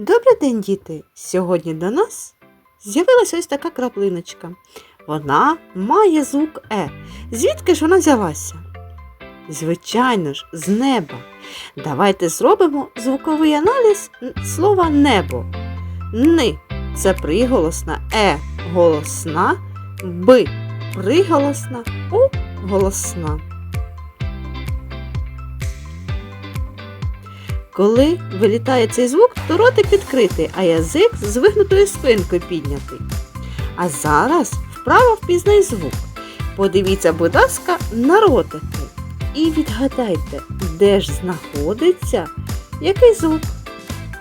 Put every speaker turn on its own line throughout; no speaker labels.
Добрий день, діти! Сьогодні до нас з'явилася ось така краплиночка. Вона має звук Е. Звідки ж вона взялася? Звичайно ж, з неба. Давайте зробимо звуковий аналіз слова небо. Ни це приголосна, Е голосна, Б приголосна, У голосна. Коли вилітає цей звук, то ротик відкритий, а язик з вигнутою спинкою піднятий. А зараз вправо впізнай звук. Подивіться, будь ласка, на ротики і відгадайте, де ж знаходиться який звук.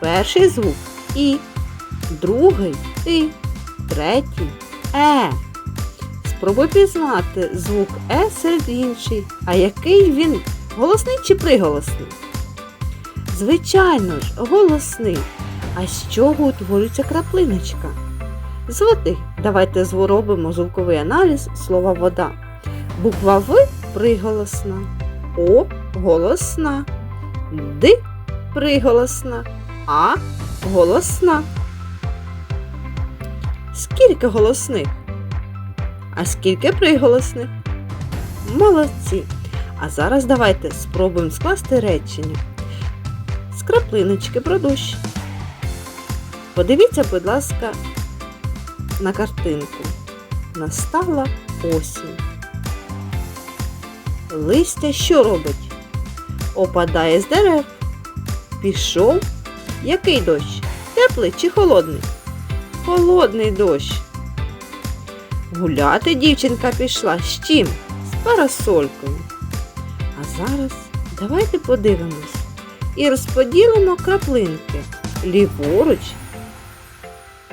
Перший звук І, другий И, третій Е. Спробуй пізнати звук Е серед інших. А який він голосний чи приголосний? Звичайно ж, голосний. А з чого утворюється краплиночка? З води. Давайте зробимо звуковий аналіз слова вода. Буква В приголосна, О голосна, Д приголосна, А голосна. Скільки голосних? А скільки приголосних? Молодці! А зараз давайте спробуємо скласти речення з краплиночки про дощ. Подивіться, будь ласка, на картинку. Настала осінь. Листя що робить? Опадає з дерев. Пішов. Який дощ? Теплий чи холодний? Холодний дощ. Гуляти дівчинка пішла з чим? З парасолькою. А зараз давайте подивимось і розподілимо краплинки ліворуч,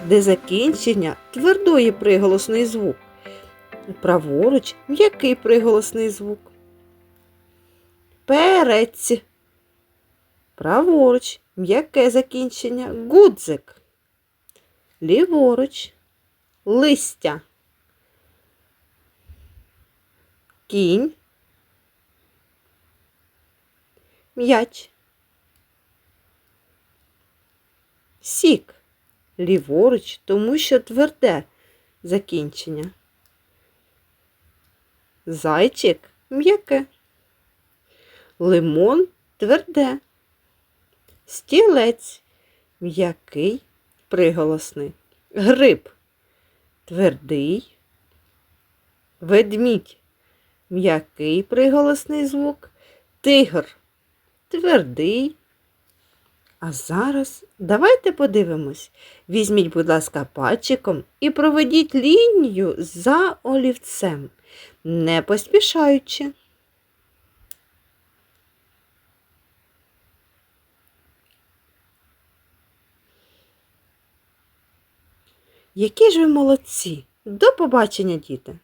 де закінчення твердої приголосний звук. Праворуч м'який приголосний звук. Перець. Праворуч м'яке закінчення гудзик. Ліворуч листя. Кінь. М'яч. Сік. Ліворуч, тому що тверде закінчення. Зайчик м'яке. Лимон тверде. Стілець м'який, приголосний. Гриб твердий. Ведмідь м'який приголосний звук. Тигр твердий. А зараз давайте подивимось. Візьміть, будь ласка, пальчиком і проведіть лінію за олівцем, не поспішаючи. Які ж ви молодці! До побачення, діти!